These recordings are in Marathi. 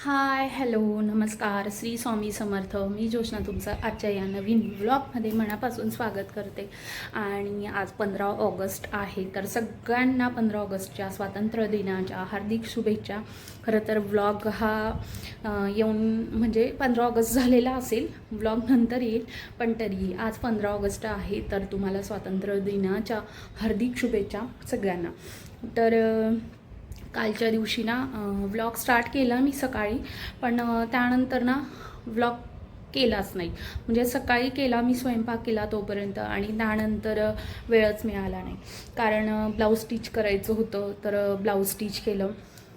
हाय हॅलो नमस्कार श्री स्वामी समर्थ. मी जोशना तुमचं आजच्या या नवीन ब्लॉगमध्ये मनापासून स्वागत करते. आणि आज पंधरा ऑगस्ट आहे तर सगळ्यांना पंधरा ऑगस्टच्या स्वातंत्र्य दिनाच्या हार्दिक शुभेच्छा. खरं तर ब्लॉग हा येऊन म्हणजे पंधरा ऑगस्ट झालेला असेल ब्लॉग नंतर येईल. पण तरीही आज पंधरा ऑगस्ट आहे तर तुम्हाला स्वातंत्र्य दिनाच्या हार्दिक शुभेच्छा सगळ्यांना. तर कालच्या दिवशी ना व्लॉग स्टार्ट केला मी सकाळी. पण त्यानंतर ना व्लॉग केलाच नाही. म्हणजे सकाळी केला मी स्वयंपाक केला तोपर्यंत आणि त्यानंतर वेळच मिळाला नाही. कारण ब्लाऊज स्टिच करायचं होतं तर ब्लाऊज स्टिच केलं.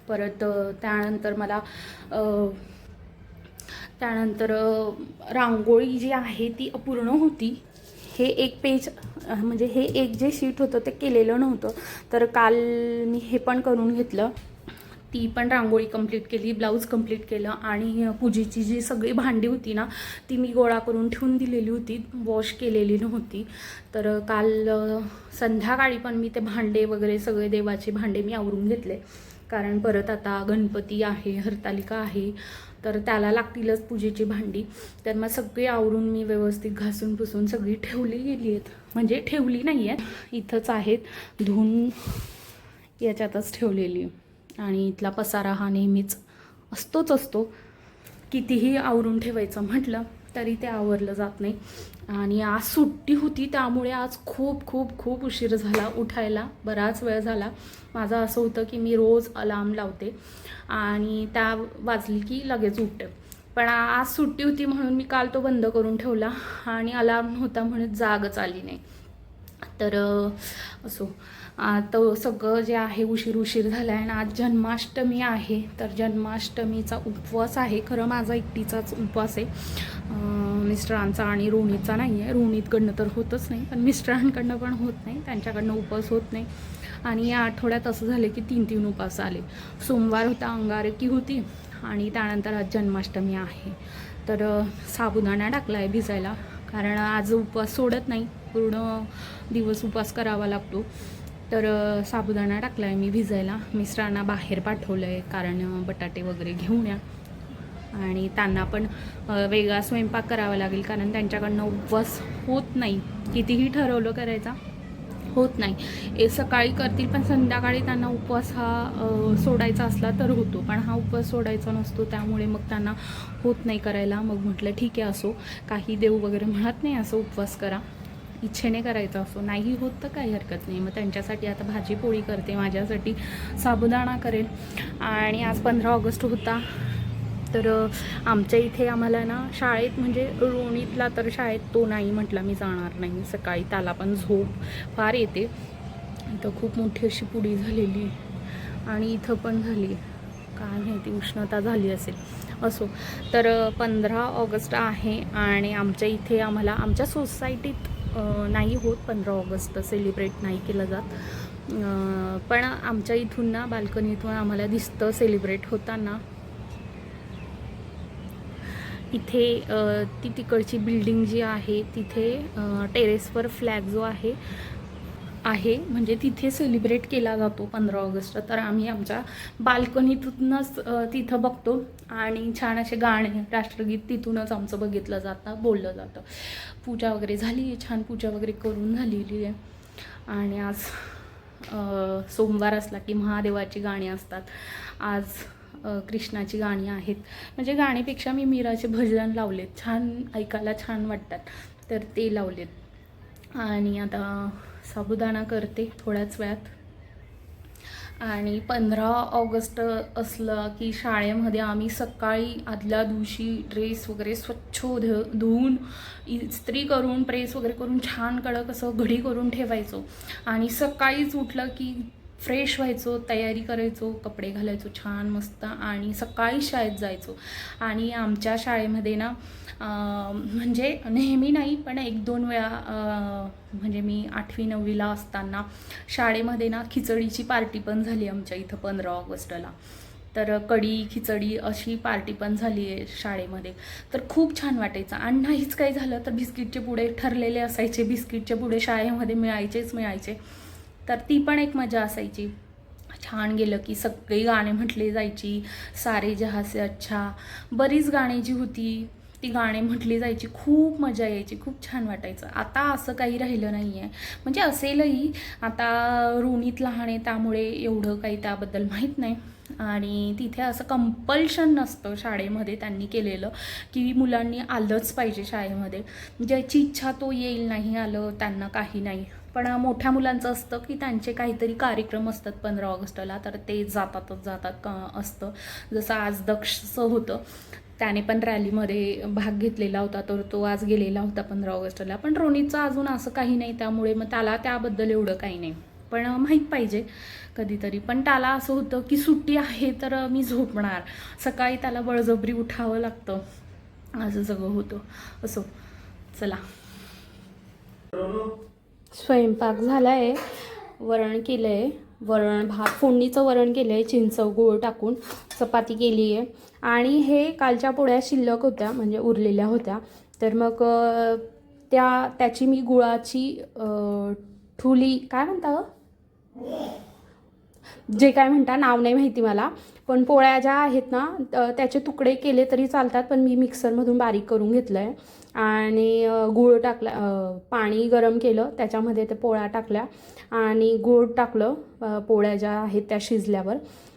परत त्यानंतर मला त्यानंतर रांगोळी जी आहे ती अपूर्ण होती. हे एक पेज म्हणजे हे एक जे शीट होतं ते केलेलं नव्हतं. तर काल मी हे पण करून घेतलं. ती पण रांगोळी कंप्लीट केली ब्लाऊज कंप्लीट केलं आणि पूजेची जी सगळी भांडी होती ना ती मी गोळा करून ठेवून दिलेली होती वॉश केलेली नव्हती. तर काल संध्याकाळी पण मी ते भांडे वगैरे सगळे देवाचे भांडे मी आवरून घेतले. कारण परत आता गणपती आहे हरतालिका आहे तर त्याला लागतीलच पूजेची भांडी. तर मग सगळी आवरून मी व्यवस्थित घासून पुसून सगळी ठेवली गेली आहेत. म्हणजे ठेवली नाही आहेत इथंच आहेत. धुवून याच्यातच ठेवलेली. आणि इथला पसारा हा नेहमीच असतोच असतो. कितीही आवरून ठेवायचं म्हटलं तरी ते आवरलं जात नाही. आणि आज सुट्टी होती त्यामुळे आज खूप खूप खूप उशीर झाला उठायला. बराच वेळ झाला. माझं असं होतं की मी रोज अलार्म लावते आणि त्या वाजली की लगेच उठते. पण आज सुट्टी होती म्हणून मी काल तो बंद करून ठेवला आणि अलार्म नव्हता म्हणून जागच आली नाही. तर असो. आता सगळं जे आहे उशीर उशीर झाला आहे आणि आज जन्माष्टमी आहे तर जन्माष्टमीचा उपवास आहे. खरं माझा एकटीचाच उपवास आहे. मिस्टरांचा आणि रोणीचा नाही आहे रोणीतकडनं तर होतच नाही पण मिस्टरांकडनं पण होत नाही. त्यांच्याकडनं उपवास होत नाही. आणि या आठवड्यात असं झालं की तीन तीन उपवास आले. सोमवार होता अंगारकी होती आणि त्यानंतर आज जन्माष्टमी आहे. तर साबुदाणा टाकला आहे भिजायला. कारण आज उपवास सोडत नाही. पूर्ण दिवस उपवास करावा लागतो. तर साबुदाणा टाकला आहे मी भिजायला. मिस्टरांना बाहेर पाठवलं आहे कारण बटाटे वगैरे घेऊन या. आणि त्यांना पण वेगळा स्वयंपाक करावा लागेल कारण त्यांच्याकडनं उपवास होत नाही. कितीही ठरवलं करायचा होत नाही. ए सकाळी करतील पण संध्याकाळी त्यांना उपवास हा सोडायचा असला तर होतो. पण हा उपवास सोडायचा नसतो त्यामुळे मग त्यांना होत नाही करायला. मग म्हटलं ठीक आहे असो. काही देऊ वगैरे म्हणत नाही असं उपवास करा. इच्छेने करायचा असो नाही होत तर काही हरकत नाही. मग त्यांच्यासाठी आता भाजी पोळी करते माझ्यासाठी साबुदाणा करेल. आणि आज पंधरा ऑगस्ट होता. तर आमच्या इथे आम्हाला ना शाळेत म्हणजे रोणीतला तर शाळेत तो नाही म्हटला मी जाणार नाही. सकाळी त्याला पण झोप फार येते. तर खूप मोठी अशी पुडी झालेली आणि इथं पण झाली काय माहिती उष्णता झाली असेल असो. तर पंधरा ऑगस्ट आहे आणि आमच्या इथे आम्हाला आमच्या सोसायटीत नाही होत पंधरा ऑगस्ट सेलिब्रेट नाही केलं जात. पण आमच्या इथून ना बाल्कनीतून आम्हाला दिसतं सेलिब्रेट होताना. इथे ती तिकडची बिल्डिंग जी आहे तिथे टेरेसवर फ्लॅग जो आहे आहे. म्हणजे तिथे सेलिब्रेट केला जातो पंधरा ऑगस्ट. तर आम्ही आमच्या बाल्कनीतूनच तिथं बघतो. आणि छान असे गाणे राष्ट्रगीत तिथूनच आमचं बघितलं जातं बोललं जातं. पूजा वगैरे झाली आहे छान पूजा वगैरे करून झालेली आहे. आणि आज सोमवार असला की महादेवाची गाणी असतात. आज कृष्णाची गाणी आहेत. म्हणजे गाण्यापेक्षा मी मीराचे भजन लावलेत. छान ऐकायला छान वाटतात. तर ते लावलेत. आणि आता साबुदाणा करते थोड्याच वेळात. आणि पंधरा ऑगस्ट असलं की शाळेमध्ये आम्ही सकाळी आदल्या दिवशी ड्रेस वगैरे स्वच्छ ध धुवून इस्त्री करून प्रेस वगैरे करून छान कडक असं घडी करून ठेवायचो. आणि सकाळीच उठलं की फ्रेश व्हायचो तयारी करायचो कपडे घालायचो छान मस्त आणि सकाळी शाळेत जायचो. आणि आमच्या शाळेमध्ये ना म्हणजे नेहमी नाही पण एक दोन वेळा म्हणजे मी आठवी नववीला असताना शाळेमध्ये ना खिचडीची पार्टी पण झाली आमच्या इथं पंधरा ऑगस्टला. तर कढी खिचडी अशी पार्टी पण झाली आहे शाळेमध्ये. तर खूप छान वाटायचं. आणि नाहीच काही झालं तर बिस्किटचे पुढे ठरलेले असायचे. बिस्किटचे पुढे शाळेमध्ये मिळायचेच मिळायचे. तर ती पण एक मजा असायची. छान गेलं की सगळी गाणे म्हटले जायची. सारे जहासे अच्छा. बरीच गाणी जी होती ती गाणे म्हटली जायची. खूप मजा यायची. खूप छान वाटायचं. आता असं काही राहिलं नाही आहे म्हणजे असेलही. आता रोनीत लहान आहे त्यामुळे एवढं काही त्याबद्दल माहीत नाही. आणि तिथे असं कंपल्शन नसतं शाळेमध्ये त्यांनी केलेलं की मुलांनी आलंच पाहिजे शाळेमध्ये. ज्याची इच्छा तो येईल नाही आलं त्यांना काही नाही. पण मोठ्या मुलांचं असतं की त्यांचे काहीतरी कार्यक्रम असतात पंधरा ऑगस्टला तर ते जातातच जातात का असतं. जसं आज दक्षचं होतं त्याने पण रॅलीमध्ये भाग घेतलेला होता तर तो आज गेलेला होता पंधरा ऑगस्टला. पण रोनीचं अजून असं काही नाही त्यामुळे मग त्याला त्याबद्दल एवढं काही नाही. पण माहीत पाहिजे कधीतरी. पण त्याला असं होतं की सुट्टी आहे तर मी झोपणार. सकाळी त्याला बळजबरी उठावं लागतं. असं सगळं होतं. असो. चला. स्वयंपाक झाला आहे वरण केलं आहे वरण भात फोडणीचं वरण केलं आहे चिंच गूळ टाकून चपाती केली आहे आणि हे कालच्या पोळ्या शिल्लक होत्या म्हणजे उरलेल्या होत्या. तर मग त्या त्याची मी गुळाची ठुली काय म्हणता जे काय म्हणता नाव नाही माहिती मला. पण पोळ्या ज्या आहेत ना त्याचे तुकडे केले तरी चालतात पण मी मिक्सरमधून बारीक करून घेतलं आहे आणि गूळ टाकला पाणी गरम केलं त्याच्यामध्ये ते पोळ्या टाकल्या. आणि गूळ टाकलं पोळ्या ज्या आहेत त्या शिजल्यावर.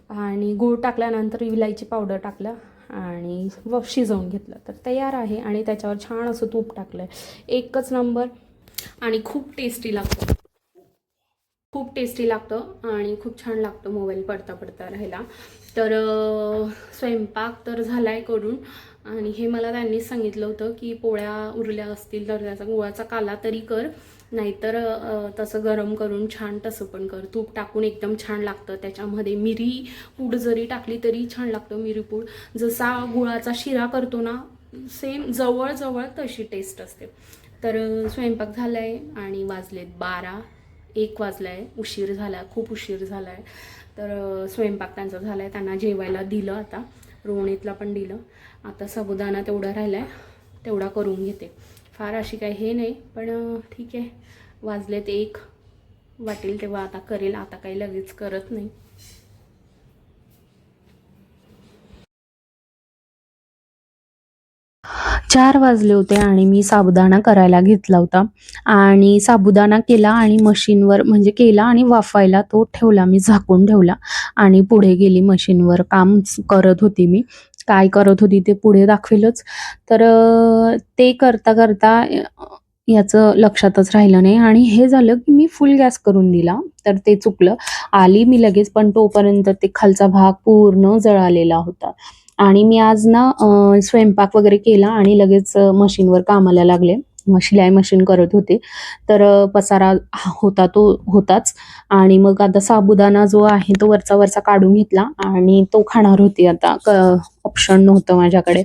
आणि गूळ टाकल्यानंतर इलायची पावडर टाकलं आणि व शिजवून घेतलं. तर तयार आहे आणि त्याच्यावर छान असं तूप टाकलं आहे एकच नंबर आणि खूप टेस्टी लागतं. खूप टेस्टी लागतं आणि खूप छान लागतं मोबाईल पडता पडता राहायला. तर स्वयंपाक तर झाला आहे करून. आणि हे मला त्यांनीच सांगितलं होतं की पोळ्या उरल्या असतील तर त्याचा गुळाचा काला तरी कर. नाहीतर तसं गरम करून छान तसं पण कर. तूप टाकून एकदम छान लागतं. त्याच्यामध्ये मिरी पूड जरी टाकली तरी छान लागतं मिरी पूड. जसा गुळाचा शिरा करतो ना सेम जवळजवळ तशी टेस्ट असते. तर स्वयंपाक झाला आहे आणि वाजलेत बारा. एक वाजला आहे उशीर झाला खूप उशीर झाला आहे तर स्वयंपाक त्यांचा झाला आहे त्यांना जेवायला दिलं आता. रोवणीतला पण दिलं. आता साबुदाणा तेवढा राहिला आहे तेवढा करून घेते. फार अशी काही हे नाही पण ठीक आहे. वाजलेत एक. वाटेल तेव्हा आता करेल. आता काही लगेच करत नाही. चार वाजले होते आणि मी साबुदाणा करायला घेतला होता. आणि साबुदाणा केला आणि मशीनवर म्हणजे केला आणि वाफायला तो ठेवला मी झाकून ठेवला. आणि पुढे गेली मशीनवर काम करत होती मी. काय करत होती ते पुढे दाखवेलच. तर ते करता करता याचं लक्षातच राहिलं नाही. आणि हे झालं की मी फुल गॅस करून दिला. तर ते चुकलं. आली मी लगेच पण तोपर्यंत ते खालचा भाग पूर्ण जळालेला होता. आणि मी आज ना स्वयंपाक वगैरे केला आणि लगेच मशीनवर कामाला लागले. शिलाई मशीन करत होते. तर पसारा होता तो होताच. आणि मग आता साबुदाणा जो आहे तो वरचा वरचा काढून घेतला आणि तो खाणार होती आता. ऑप्शन नव्हतं माझ्याकडे.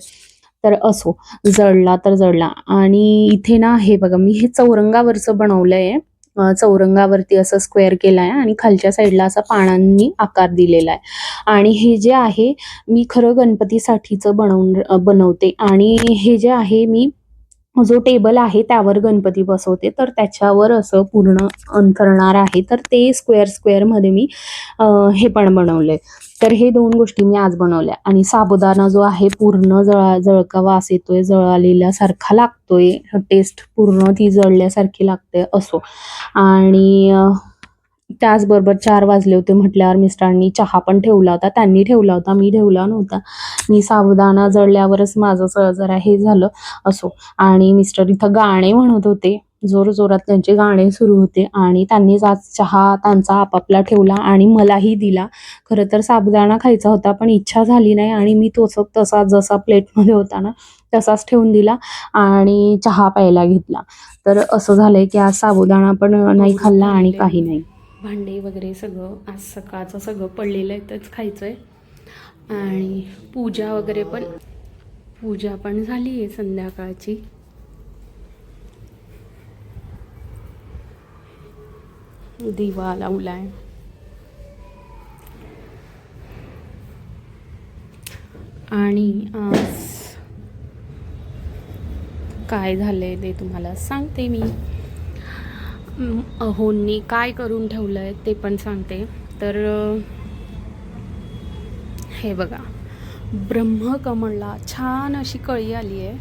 तर असो जळला तर जळला. आणि इथे ना हे बघा मी हे चौरंगावरचं बनवलंय. अ, चौरंगावरती असं स्क्वेअर केलाय आणि खालच्या साईडला असा पानांनी आकार दिलेला आहे. आणि हे जे आहे मी खरं गणपतीसाठीचं बनवून बनवते. आणि हे जे आहे मी जो टेबल आहे त्यावर गणपती बसवते. तर त्याच्यावर असं पूर्ण अंथरणार आहे. तर ते स्क्वेअर स्क्वेअरमध्ये मी हे पण बनवलंय. तर हे दोन गोष्टी मी आज बनवल्या. आणि साबुदाणा जो आहे पूर्ण जळा जळका वास येतोय जळालेल्यासारखा लागतोय. टेस्ट पूर्ण ती जळल्यासारखी लागते असो. आणि त्याचबरोबर चार वाजले होते म्हटल्यावर मिस्टरांनी चहा पण ठेवला होता. त्यांनी ठेवला होता मी ठेवला नव्हता. मी साबुदाणा जळल्यावरच माझं ज- जरा हे झालं असो. आणि मिस्टर इथं गाणे म्हणत होते. जोर जोरात त्यांचे गाणे सुरू होते आणि त्यांनीच आज चहा त्यांचा आपापला ठेवला आणि मलाही दिला. खरं तर साबुदाणा खायचा होता पण इच्छा झाली नाही आणि मी तोच तसा जसा प्लेटमध्ये होता ना तसाच ठेवून दिला आणि चहा प्यायला घेतला. तर असं झालंय की आज साबुदाणा पण नाही खाल्ला आणि काही नाही. भांडे वगैरे सगळं आज सकाळचं सगळं पडलेलं आहे तेच खायचं आहे आणि पूजा वगैरे पण पूजा पण झाली आहे संध्याकाळची. दिवा लावला आहे आणि आज काय झालं आहे ते तुम्हाला सांगते मी. अहोंनी काय करून ठेवलं आहे ते पण सांगते. तर हे बघा. ब्रह्मकमळला छान अशी कळी आली आहे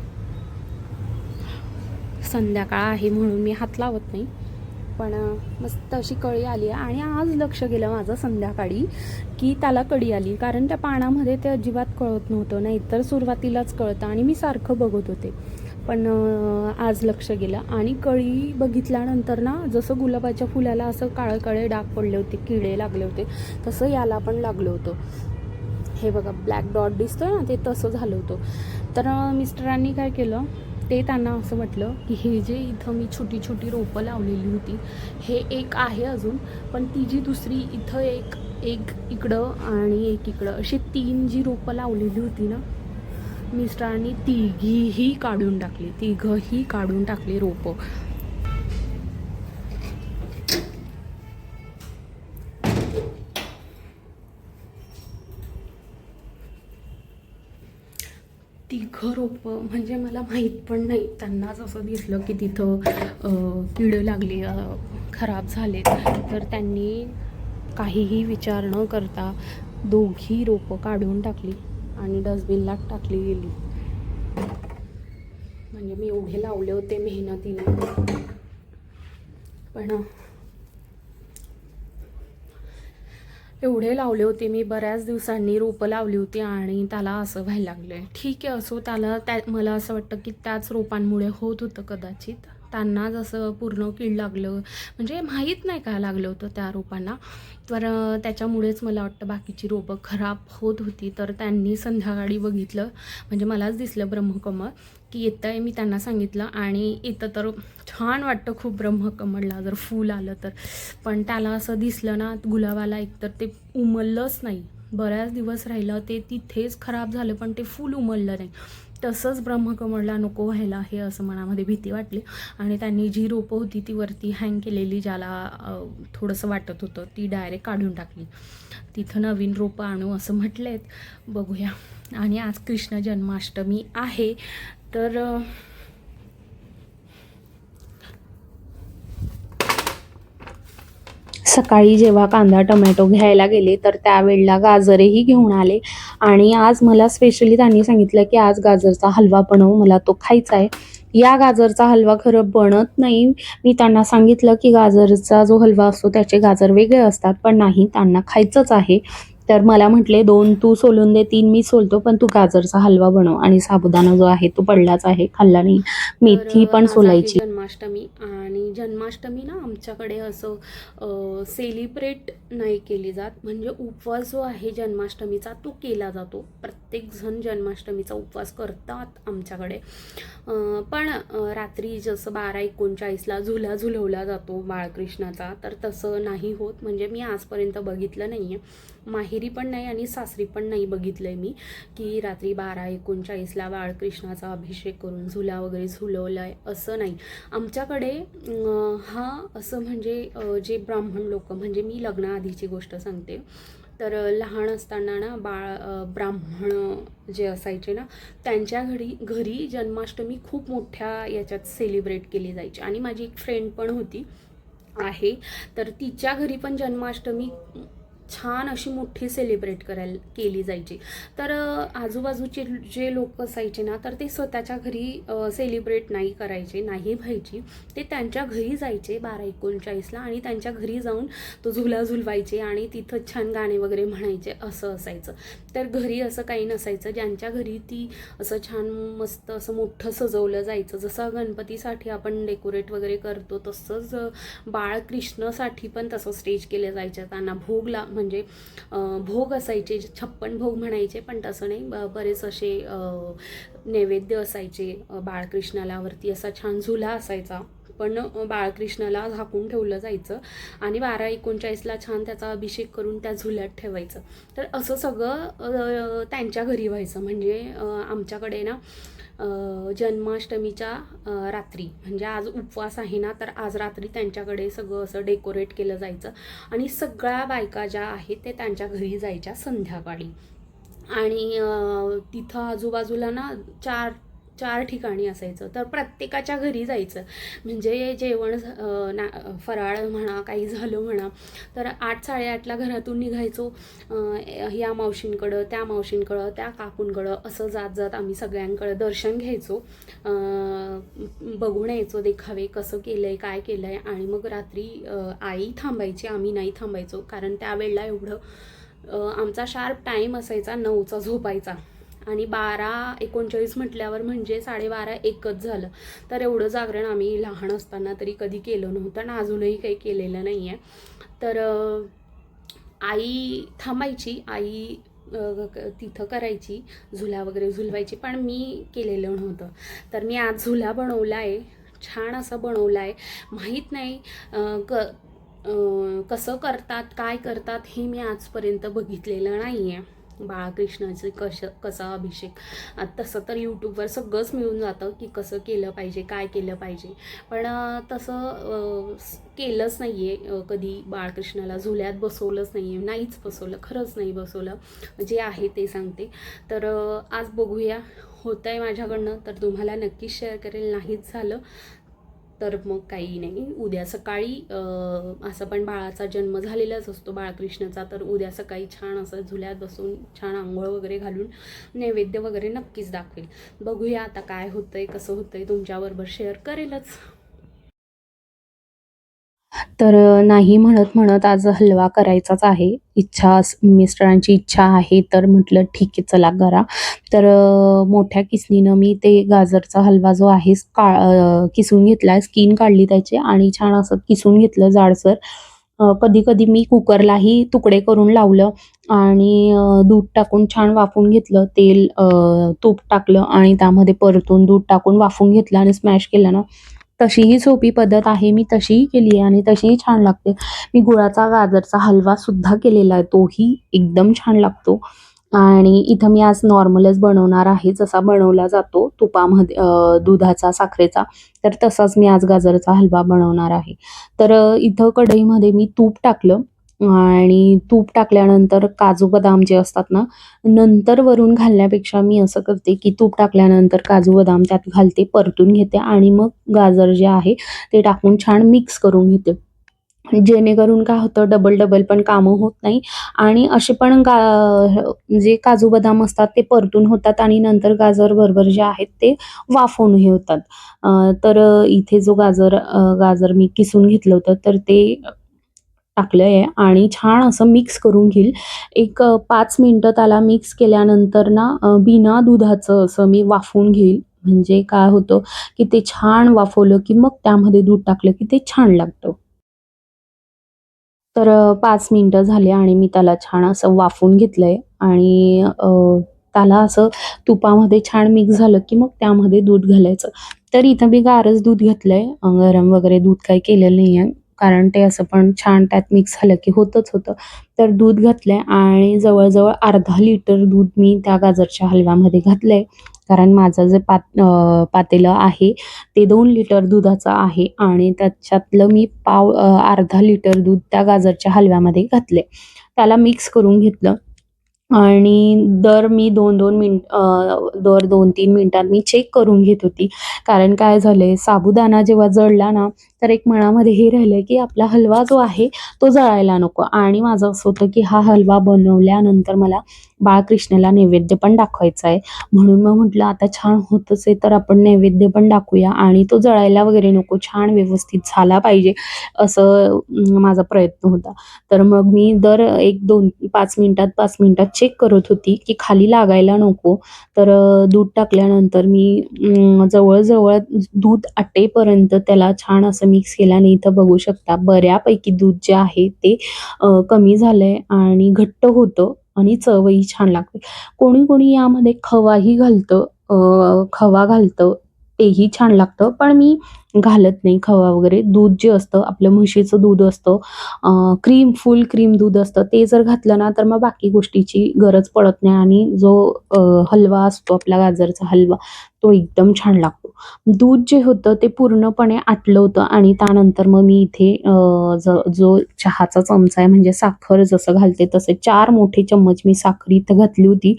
संध्याकाळ आहे म्हणून मी हात लावत नाही. पण मस्त अशी कळी आली आहे आणि आज लक्ष गेलं माझं संध्याकाळी की त्याला कळी आली. कारण त्या पानामध्ये ते अजिबात कळत नव्हतं. नाहीतर सुरुवातीलाच कळतं आणि मी सारखं बघत होते. पण आज लक्ष गेलं आणि कळी बघितल्यानंतर ना जसं गुलाबाच्या फुलाला असं काळे काळे डाग पडले होते किडे लागले होते तसं याला पण लागलं होतं. हे बघा ब्लॅक डॉट दिसतोय ना ते तसं झालं होतं. तर मिस्टरांनी काय केलं ते त्यांना असं म्हटलं की हे जे इथं मी छोटी छोटी रोपं लावलेली होती हे एक आहे अजून पण ती जी दुसरी इथं एक एक इकडं आणि एक इकडं अशी तीन जी रोपं लावलेली होती ना मिस्टरांनी तिघीही काढून टाकली तिघंही काढून टाकली रोपं. रोपं म्हणजे मला माहीत पण नाही. त्यांनाच असं दिसलं की तिथं अं, किडं लागली खराब झाले तर त्यांनी काहीही विचार न करता दोघी रोपं काढून टाकली आणि डस्टबिनला टाकली गेली. म्हणजे मी एवढे लावले होते मेहनतीने. पण एवढे लावले होते मी बऱ्याच दिवसांनी रोपं लावली होती आणि त्याला असं व्हायला लागलं ठीक आहे असो त्याला त्या मला असं वाटतं की त्याच रोपांमुळे होत होतं कदाचित. त्यांना जसं पूर्ण कीड लागलं म्हणजे माहीत नाही काय लागलं होतं त्या रोपांना. तर त्याच्यामुळेच मला वाटतं बाकीची रोपं खराब होत होती. तर त्यांनी संध्याकाळी बघितलं. म्हणजे मलाच दिसलं ब्रह्मकमळ की येतं आहे मी त्यांना सांगितलं. आणि इथं तर छान वाटतं खूप ब्रह्मकमळला जर फूल आलं तर. पण त्याला असं दिसलं ना गुलाबाला एकतर ते उमललंच नाही. बऱ्याच दिवस राहिलं ते तिथेच खराब झालं पण ते फूल उमललं नाही. तसंच ब्रह्मकमळला नको व्हायला हे असं मनामध्ये भीती वाटली. आणि त्यांनी जी रोपं होती ती वरती हँग केलेली ज्याला थोडंसं वाटत होतं ती डायरेक्ट काढून टाकली. तिथं नवीन रोपं आणू असं म्हटलेत. बघूया. आणि आज कृष्ण जन्माष्टमी आहे. तर सकाळी जेव्हा कांदा टमॅटो घ्यायला गेले तर त्यावेळेला गाजरही घेऊन आले. आणि आज मला स्पेशली त्यांनी सांगितलं की आज गाजरचा हलवा बनव मला तो खायचा आहे. या गाजरचा हलवा खरं बनत नाही. मी त्यांना सांगितलं की गाजरचा जो हलवा असतो त्याचे गाजर वेगळे असतात पण नाही त्यांना खायचंच आहे. तर मला म्हटले दोन तू सोलून दे तीन मी सोलतो पण तू गाजरचा हलवा बनव आणि साबुदाणा जो आहे तो पडलाच आहे खाल्ला नाही. मेथी पण सोलायची. जन्माष्टमी आणि जन्माष्टमी ना आमच्याकडे असं सेलिब्रेट नाही केली जात. म्हणजे उपवास जो आहे जन्माष्टमीचा तो केला जातो. प्रत्येक जण जन्माष्टमीचा उपवास करतात आमच्याकडे. पण रात्री जसं बारा एकोणचाळीसला झुला झुलवला जातो बाळकृष्णाचा तर तसं नाही होत. म्हणजे मी आजपर्यंत बघितलं नाही आहे माहेरी पण नाही आणि सासरी पण नाही बघितलं आहे मी की रात्री बारा एकोणचाळीसला बाळकृष्णाचा अभिषेक करून झुला वगैरे झुलवला आहे असं नाही. आमच्याकडे हा असं म्हणजे जे ब्राह्मण लोक म्हणजे मी लग्नाआधीची गोष्ट सांगते. तर लहान असताना ना बाळ ब्राह्मण जे असायचे ना त्यांच्या घरी घरी जन्माष्टमी खूप मोठ्या याच्यात सेलिब्रेट केली जायची. आणि माझी एक फ्रेंड पण होती आहे. तर तिच्या घरी पण जन्माष्टमी छान अशी मोठी सेलिब्रेट करायला केली जायची. तर आजूबाजूचे जे लोक असायचे ना तर ते स्वतःच्या घरी सेलिब्रेट नाही करायचे नाही व्हायची. ते त्यांच्या घरी जायचे बारा एकोणचाळीसला आणि त्यांच्या घरी जाऊन तो झुला झुलवायचे आणि तिथं छान गाणे वगैरे म्हणायचे असं असायचं. तर घरी असं काही नसायचं. ज्यांच्या घरी ती असं छान मस्त असं मोठं सजवलं जायचं. जसं गणपतीसाठी आपण डेकोरेट वगैरे करतो तसंच बाळकृष्णसाठी पण तसं स्टेज केलं जायचं त्यांना भोग ला म्हणजे भोग असायचे छप्पन भोग म्हणायचे पण तसं नाही. ब- बरेच असे नैवेद्य असायचे बाळकृष्णालावरती बाळकृष्णाला वरती असा छान झुला असायचा. पण बाळकृष्णाला झाकून ठेवलं जायचं आणि बारा एकोणचाळीसला छान त्याचा अभिषेक करून त्या झुल्यात ठेवायचं. तर असं सगळं त्यांच्या घरी व्हायचं. म्हणजे आमच्याकडे ना जन्माष्टमीच्या रात्री. म्हणजे आज उपवास आहे ना तर आज रात्री त्यांच्याकडे सगळं असं डेकोरेट केलं जायचं. आणि सगळ्या बायका ज्या आहेत ते त्यांच्या घरी जायच्या संध्याकाळी. आणि तिथं आजूबाजूला ना चार चार ठिकाणी असायचं तर प्रत्येकाच्या घरी जायचं. म्हणजे जेवण ना फराळ म्हणा काही झालं म्हणा तर आठ साडेआठला घरातून निघायचो. या मावशींकडं त्या मावशींकडं त्या काकूंकडं असं जात जात आम्ही सगळ्यांकडं दर्शन घ्यायचो. बघून यायचो देखावे कसं केलं आहे काय केलं आहे आणि मग रात्री आई थांबायची आम्ही नाही थांबायचो. कारण त्यावेळेला एवढं आमचा शार्प टाईम असायचा नऊचा झोपायचा. आणि बारा एकोणचाळीस म्हटल्यावर म्हणजे साडेबारा एकच झालं. तर एवढं जागरण आम्ही लहान असताना तरी कधी केलं नव्हतं आणि अजूनही काही केलेलं नाही आहे तर आई थांबायची आई क- तिथं करायची झुला वगैरे झुलवायची पण मी केलेलं नव्हतं. तर मी आज झुला बनवला आहे छान असं बनवला आहे माहीत नाही क कसं करतात काय करतात हे मी आजपर्यंत बघितलेलं नाही आहे बाळकृष्णाचे कश कसा अभिषेक. तसं तर यूट्यूबवर सगळंच मिळून जातं की कसं केलं पाहिजे काय केलं पाहिजे. पण तसं केलंच नाही आहे कधी बाळकृष्णाला. झुल्यात बसवलंच नाही आहे नाहीच बसवलं खरंच नाही बसवलं. जे आहे ते सांगते. तर आज बघूया. होतं आहे माझ्याकडनं तर तुम्हाला नक्कीच शेअर करेल. नाहीच झालं तर मग काही नाही. उद्या सकाळी असं पण बाळाचा जन्म झालेलाच असतो बाळकृष्णाचा. तर उद्या सकाळी छान असं झुल्यात बसून छान आंघोळ वगैरे घालून नैवेद्य वगैरे नक्कीच दाखवेल बघूया आता काय होतंय कसं होतंय तुमच्याबरोबर शेअर करेलच. तर नाही म्हणत म्हणत आज हलवा करायचाच आहे. इच्छा मिस्टरांची इच्छा आहे तर म्हटलं ठीक आहे चला करा. तर मोठ्या किसनीनं मी ते गाजरचा हलवा जो आहे का किसून घेतला स्किन काढली त्याची आणि छान असं किसून घेतलं जाडसर. कधी कधी मी कुकरलाही तुकडे करून लावलं आणि दूध टाकून छान वाफून घेतलं. तेल तूप टाकलं आणि त्यामध्ये परतून दूध टाकून वाफून घेतलं आणि स्मॅश केलं ना. तशीही सोपी पद्धत आहे मी तशीही केली आहे आणि तशीही छान लागते. मी गुळाचा गाजरचा हलवा सुद्धा केलेला आहे तोही एकदम छान लागतो. आणि इथं मी आज नॉर्मलच बनवणार आहे जसा बनवला जातो तुपामध्ये दुधाचा साखरेचा तर तसाच मी आज गाजरचा हलवा बनवणार आहे. तर इथं कढईमध्ये मी तूप टाकलं. आणि तूप टाकल्यानंतर काजू बदाम जे असतात ना नंतर वरून घालण्यापेक्षा मी असं करते की तूप टाकल्यानंतर काजू बदाम त्यात घालते परतून घेते आणि मग गाजर जे आहे ते टाकून छान मिक्स करून घेते. जेणेकरून काय होतं डबल डबल पण कामं होत नाही आणि असे पण गा जे काजू बदाम असतात ते परतून होतात आणि नंतर गाजर बरोबर जे आहेत ते वाफवून हे होतात. तर इथे जो गाजर गाजर मी किसून घेतलं होतं तर ते टाकलं आहे आणि छान असं मिक्स करून घेईल. एक पाच मिनटं त्याला मिक्स केल्यानंतर ना बिना दुधाचं असं मी वाफवून घेईल. म्हणजे काय होतं की ते छान वाफवलं की मग त्यामध्ये दूध टाकलं की ते छान लागतं. तर पाच मिनटं झाले आणि मी त्याला छान असं वाफवून घेतलं आहे आणि त्याला असं तुपामध्ये छान मिक्स झालं की मग त्यामध्ये दूध घालायचं. तर इथं मी गारच दूध घेतलं आहे गरम वगैरे दूध काही केलेलं नाही आहे कारण ते असं पण छान त्यात मिक्स झालं की होतच होतं. तर दूध घातलं आहे आणि जवळजवळ अर्धा लिटर दूध मी त्या गाजरच्या हलव्यामध्ये घातलं आहे कारण माझं जे पात पातेलं आहे ते दोन लिटर दुधाचं आहे आणि त्याच्यातलं मी पाव अर्धा लिटर दूध त्या गाजरच्या हलव्यामध्ये घातले त्याला मिक्स करून घेतलं. आणि दर मी दोन दोन मिनट दर दोन तीन मिनटात मी चेक करून घेत होती. कारण काय झालं आहे साबुदाणा जेव्हा जळला ना तर एक मनामध्ये हे राहिलं की आपला हलवा जो आहे तो जळायला नको. आणि माझं असं होतं की हा हलवा बनवल्यानंतर मला बाळकृष्णाला नैवेद्य पण दाखवायचा आहे म्हणून मग म्हटलं आता छान होतच आहे तर आपण नैवेद्य पण दाखवूया आणि तो जळायला वगैरे नको छान व्यवस्थित झाला पाहिजे असं माझा प्रयत्न होता. तर मग मी दर एक दोन पाच मिनिटात पाच मिनिटात चेक करत होती की खाली लागायला नको. तर दूध टाकल्यानंतर मी जवळजवळ दूध आटेपर्यंत त्याला छान असं मिक्स केला नाही इथं बघू शकता बऱ्यापैकी दूध जे आहे ते कमी झालंय आणि घट्ट होतं. आणि चवही छान लागते. कोणी कोणी यामध्ये खवाही घालतं खवा घालतं तेही छान लागतं. पण मी घालत नाही खवा वगैरे. दूध जे असतं आपलं म्हशीचं दूध असतं क्रीम फुल क्रीम दूध असतं ते जर घातलं ना तर मग बाकी गोष्टीची गरज पडत नाही आणि जो हलवा असतो आपला गाजरचा हलवा तो एकदम छान लागतो. दूध जे होतं ते पूर्णपणे आटलं होतं आणि त्यानंतर मग मी इथे ज जो चहाचा चमचा आहे म्हणजे साखर जसं घालते तसे चार मोठे चम्मच मी साखर इथं घातली होती.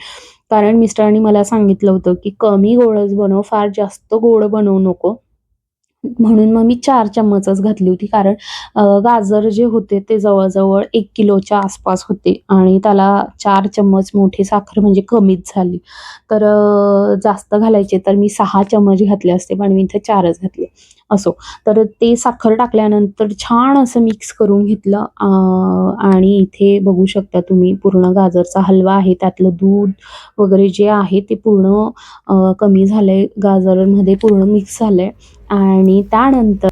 कारण मिस्टरांनी मला सांगितलं होतं की कमी गोडच बनव फार जास्त गोड बनवू नको. म्हणून मग मी चार चम्मचच घातली होती. कारण गाजर जे होते ते जवळजवळ एक किलोच्या आसपास होते आणि त्याला चार चम्मच मोठी साखर म्हणजे कमीच झाली. तर जास्त घालायचे तर मी सहा चम्मच घातले असते पण मी इथे चारच घातले. असो. तर ते साखर टाकल्यानंतर छान असं मिक्स करून घेतलं आणि इथे बघू शकता तुम्ही पूर्ण गाजरचा हलवा आहे. त्यातलं दूध वगैरे जे आहे ते पूर्ण कमी झालं आहे गाजरांमध्ये पूर्ण मिक्स झालं आहे आणि त्यानंतर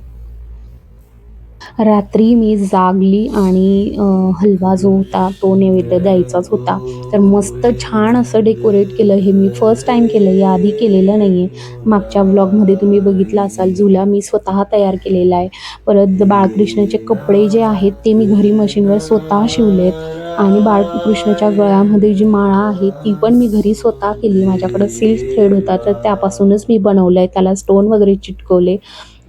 रात्री मी जागली आणि हलवा जो होता तो नैवेद्य द्यायचाच होता. तर मस्त छान असं डेकोरेट केलं. हे मी फर्स्ट टाईम केलं. या आधी केलेलं नाही आहे मागच्या व्लॉगमध्ये तुम्ही बघितलं असाल झुला मी स्वतः तयार केलेला आहे. परत बाळकृष्णाचे कपडे जे आहेत ते मी घरी मशीनवर स्वतः शिवलेत. आणि बाळकृष्णाच्या गळ्यामध्ये जी माळा आहे ती पण मी घरी स्वतः केली. माझ्याकडं सिल्क थ्रेड होता तर त्यापासूनच मी बनवलं आहे त्याला स्टोन वगैरे चिटकवले.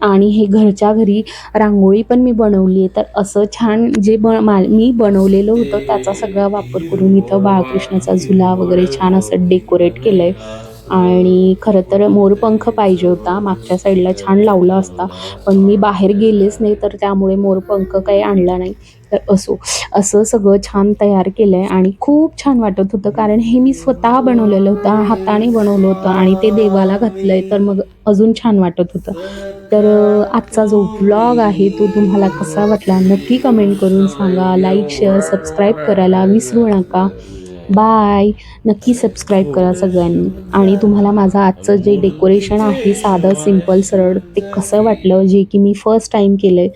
आणि हे घरच्या घरी रांगोळी पण मी बनवली आहे तर असं छान जे ब मा मी बनवलेलं होतं त्याचा सगळा वापर करून इथं बाळकृष्णाचा झुला वगैरे छान असं डेकोरेट केलं आहे आणि खरं तर मोरपंख पाहिजे होता. मागच्या साईडला छान लावला असता. पण मी बाहेर गेलेच नाही तर त्यामुळे मोरपंख काही आणला नाही. तर असो. असं सगळं छान तयार केलं आहे आणि खूप छान वाटत होतं कारण हे मी स्वतः बनवलेलं होतं हाताने बनवलं होतं आणि ते देवाला घातलं आहे तर मग अजून छान वाटत होतं. तर आजचा जो ब्लॉग आहे तो तुम्हाला कसा वाटला? नक्की कमेंट करून सांगा. लाईक शेअर सबस्क्राईब करायला विसरू नका. बाय. नक्की सबस्क्राईब करा सगळ्यांनी. आणि तुम्हाला माझं आजचं जे डेकोरेशन आहे साधं सिंपल सरळ ते कसं वाटलं जे की मी फर्स्ट टाईम केलं आहे